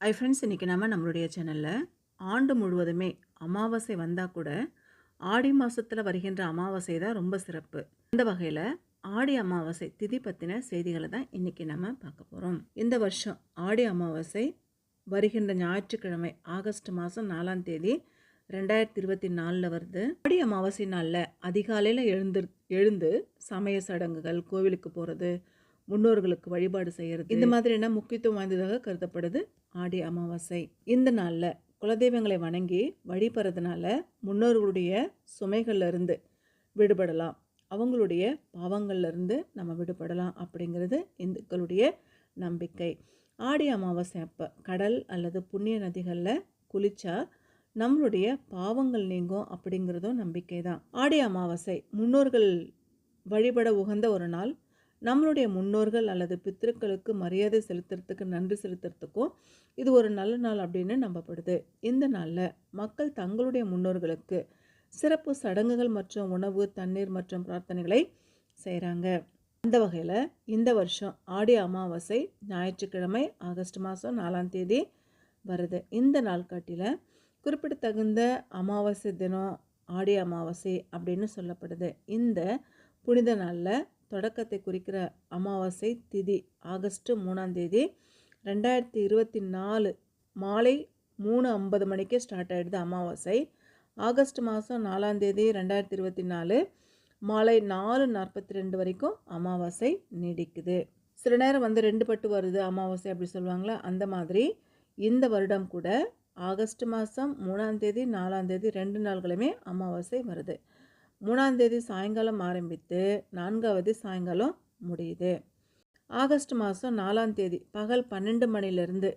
ஐ friends இன்றைக்கி நம்ம நம்மளுடைய சேனலில் ஆண்டு முழுவதுமே அமாவாசை வந்தால் கூட ஆடி மாதத்தில் வருகின்ற அமாவாசை தான் ரொம்ப சிறப்பு. இந்த வகையில் ஆடி அமாவாசை திதி பற்றின செய்திகளை தான் இன்றைக்கி நம்ம பார்க்க போகிறோம் இந்த வருஷம் ஆடி அமாவாசை வருகின்ற ஞாயிற்றுக்கிழமை ஆகஸ்ட் மாதம் நாலாம் தேதி ரெண்டாயிரத்தி இருபத்தி நாலில் வருது. ஆடி அமாவாசை நாளில் அதிகாலையில் எழுந்து எழுந்து சமய சடங்குகள் கோவிலுக்கு போகிறது முன்னோர்களுக்கு வழிபாடு செய்கிறது இந்த மாதிரியான முக்கியத்துவம் வாய்ந்ததாக கருதப்படுது. ஆடி அமாவாசை. இந்த நாளில் குலதெய்வங்களை வணங்கி வழிபடுறதுனால முன்னோர்களுடைய சுமைகள்லேருந்து விடுபடலாம். அவங்களுடைய பாவங்கள்லேருந்து நம்ம விடுபடலாம் அப்படிங்கிறது இந்துக்களுடைய நம்பிக்கை. ஆடி அமாவாசை அப்போ கடல் அல்லது புண்ணிய நதிகளில் குளிச்சா நம்மளுடைய பாவங்கள் நீங்கும் அப்படிங்கிறதும் நம்பிக்கை தான் ஆடி அமாவாசை முன்னோர்கள் வழிபட உகந்த ஒரு நாள் நம்மளுடைய முன்னோர்கள் அல்லது பித்திருக்களுக்கு மரியாதை செலுத்துறதுக்கு நன்றி செலுத்துறதுக்கும் இது ஒரு நல்ல நாள் அப்படின்னு நம்பப்படுது. இந்த நாளில் மக்கள் தங்களுடைய முன்னோர்களுக்கு சிறப்பு சடங்குகள் மற்றும் உணவு தண்ணீர் மற்றும் பிரார்த்தனைகளை செய்கிறாங்க அந்த வகையில் இந்த வருஷம் ஆடி அமாவாசை ஞாயிற்றுக்கிழமை ஆகஸ்ட் மாதம் நாலாம் தேதி வருது. இந்த நாள் குறிப்பிடத்தகுந்த அமாவாசை தினம் ஆடி அமாவாசை அப்படின்னு சொல்லப்படுது. இந்த புனித நாளில் தொடக்கத்தை குறிக்கிற அமாவாசை திதி ஆகஸ்ட் மூணாம் தேதி ரெண்டாயிரத்தி இருபத்தி நாலு மாலை மூணு ஐம்பது மணிக்கு ஸ்டார்ட் ஆகிடுது அமாவாசை. ஆகஸ்ட் மாதம் நாலாம் தேதி ரெண்டாயிரத்தி இருபத்தி நாலு மாலை நாலு நாற்பத்தி ரெண்டு வரைக்கும் அமாவாசை நீடிக்குது. சில நேரம் வந்து ரெண்டு பட்டு வருது அமாவாசை அப்படி சொல்லுவாங்களா அந்த மாதிரி. இந்த வருடம் கூட ஆகஸ்ட் மாதம் மூணாம் தேதி நாலாம் தேதி ரெண்டு நாள்களுமே அமாவாசை வருது. மூணாந்தேதி சாயங்காலம் ஆரம்பித்து நான்காவது சாயங்காலம் முடியுது. ஆகஸ்ட் மாதம் நாலாம் தேதி பகல் பன்னெண்டு மணிலேருந்து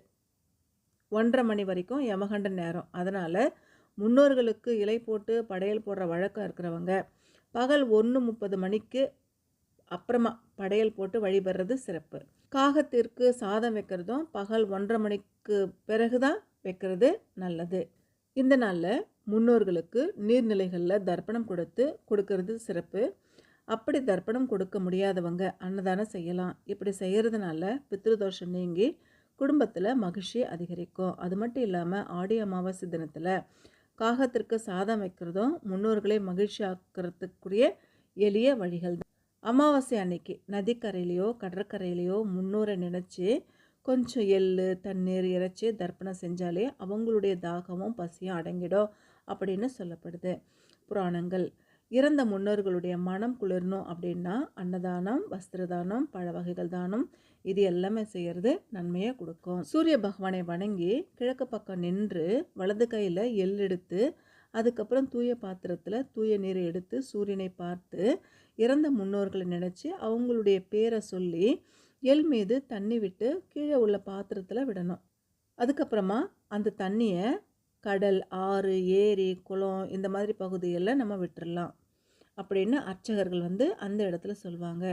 ஒன்றரை மணி வரைக்கும் யமகண்ட நேரம். அதனால் முன்னோர்களுக்கு இலை போட்டு படையல் போடுற வழக்கம் இருக்கிறவங்க பகல் ஒன்று முப்பது மணிக்கு அப்புறமா படையல் போட்டு வழிபடுறது சிறப்பு. காகத்திற்கு சாதம் வைக்கிறதும் பகல் ஒன்றரை மணிக்கு பிறகு தான் வைக்கிறது நல்லது. இந்த நாளில் முன்னோர்களுக்கு நீர்நிலைகளில் தர்ப்பணம் கொடுத்து கொடுக்கறது சிறப்பு. அப்படி தர்ப்பணம் கொடுக்க முடியாதவங்க அன்னதானம் செய்யலாம். இப்படி செய்கிறதுனால பித்ருதோஷம் நீங்கி குடும்பத்தில் மகிழ்ச்சி அதிகரிக்கும். அது மட்டும் இல்லாமல் ஆடி அமாவாசை தினத்தில் காகத்திற்கு சாதம் வைக்கிறதும் முன்னோர்களை மகிழ்ச்சி ஆக்கிறதுக்குரிய எளிய வழிகள். தான் அமாவாசை அன்னைக்கு நதிக்கரையிலையோ கடற்கரையிலையோ முன்னோரை நினச்சி கொஞ்சம் எள் தண்ணீர் இறைச்சி தர்ப்பணம் செஞ்சாலே அவங்களுடைய தாகமும் பசியும் அடங்கிடும். அப்படின்னு சொல்லப்படுது. புராணங்கள். இறந்த முன்னோர்களுடைய மனம் குளிரணும் அப்படின்னா அன்னதானம் வஸ்திரதானம் பழ வகைகள் தானம் இது எல்லாமே செய்கிறது நன்மையை கொடுக்கும். சூரிய பகவானை வணங்கி கிழக்கு பக்கம் நின்று வலது கையில் எள் எடுத்து அதுக்கப்புறம் தூய பாத்திரத்தில் தூய நீரை எடுத்து சூரியனை பார்த்து இறந்த முன்னோர்களை நினச்சி அவங்களுடைய பேரை சொல்லி எள் மீது தண்ணி விட்டு கீழே உள்ள பாத்திரத்தில் விடணும். அதுக்கப்புறமா அந்த தண்ணியை கடல் ஆறு ஏரி குளம் இந்த மாதிரி பகுதிகளில் நம்ம விட்டுடலாம் அப்படின்னு அர்ச்சகர்கள் வந்து அந்த இடத்துல சொல்லுவாங்க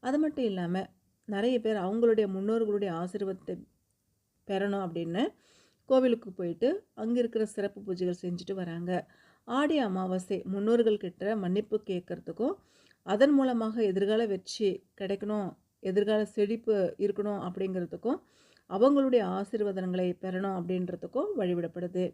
அது மட்டும் இல்லாமல் நிறைய பேர் அவங்களுடைய முன்னோர்களுடைய ஆசீர்வாதத்தை பெறணும் அப்படின்னு கோவிலுக்கு போயிட்டு அங்கே இருக்கிற சிறப்பு பூஜைகள் செஞ்சுட்டு வராங்க. ஆடி அமாவாசை முன்னோர்கள் கிட்ட மன்னிப்பு கேட்குறதுக்கும் அதன் மூலமாக எதிர்கால வெற்றி கிடைக்கணும் எதிர்கால செழிப்பு இருக்கணும் அப்படிங்கிறதுக்கும் அவங்களுடைய ஆசீர்வாதங்களை பெறணும் அப்படின்றதுக்கும் வழிவிடப்படுது.